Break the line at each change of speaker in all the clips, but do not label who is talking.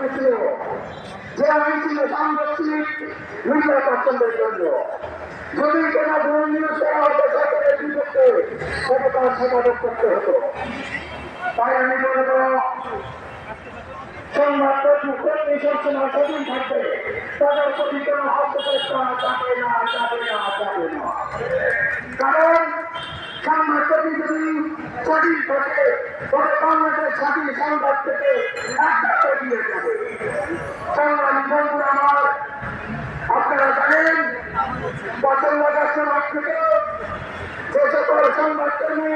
করেছিল যে আইন ছিল সাংবাদিক মিডিয়া পছন্দের জন্য। যদি কোনো ধর্মীয় সহায়তা সরকারের বিপক্ষে তার সমাবেশ করতে হতো, তাই আমি বলব সংবাদ কর্মী সবসময় স্বাধীন থাকবে। তাদের প্রতি কোনো হস্তক্ষেপ করা যাবে না যাবে না যাবে না। কারণ সংবাদ কর্মী যদি স্বাধীন থাকে স্বাধীন সংবাদ থেকে দিয়ে যাবে সংগ্রামী বন্ধুরা আমার, আপনারা জানেন আজ থেকে যে সকল সংবাদকর্মী,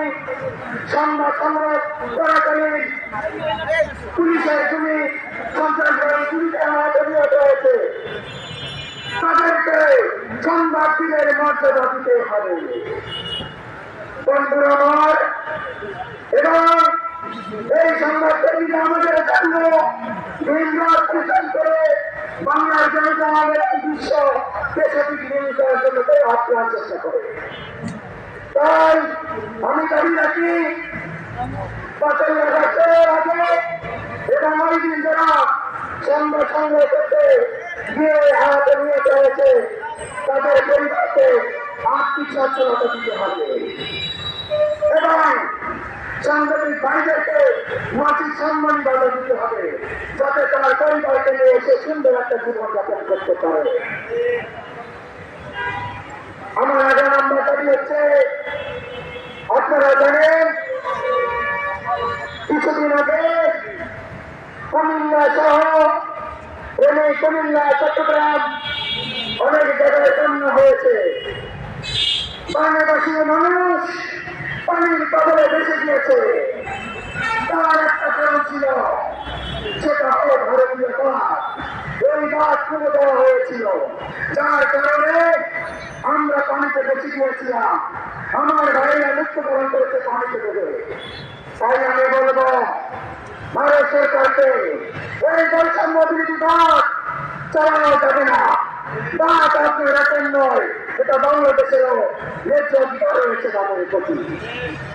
সংবাদ সংগ্রহ করাকালীন পুলিশের গুলি সন্ত্রাসবাদী গুলিতে আহত হয়েছে। তাদেরকে সংবাদ মর্যাদা দিতে হবে। বন্ধুরা আমার এই সংবাদকর্মীরা আমাদের জন্য করে বাংলার জনতা আমাদের বিশ্ব দেশে বিক্রি করার জন্য তাই দেওয়ার চেষ্টা করে। তাই আমি দাবি রাখি বছর আগে দিন যারা গিয়ে নিয়ে পরিবারকে আর্থিক সাংবাদিক ভাইদেরকে মাটির সম্মান ভালো দিতে হবে, যাতে তার পরিবারকে নিয়ে এসে সুন্দর একটা জীবনযাপন করতে পারে। আমার আগে নাম্বার হচ্ছে, আপনারা জানেন, কিছুদিন আগে কুমিল্লা সহ এনে কুমিল্লা, চট্টগ্রাম অনেক জায়গায় বন্যা হয়েছে। বাংলাদেশের মানুষ গিয়েছে তার একটা কারণ ছিল, সেটা হলো ভারতীয় বাদ ওই বাদ খুলে দেওয়া হয়েছিল। যার কারণে আমরা পানিতে বেঁচে গিয়েছিলাম। আমার ভাইরা মৃত্যুবরণ করেছে পানিতে ডুবে তাই আমি বলব, ভারত সরকারকে ওই বৈষম্য বিরোধী বাদ চালানো যাবে না। বাদ আপনি রাখেন নয়, এটা বাংলাদেশেরও ন্যায্য অধিকার রয়েছে তাদের প্রতি।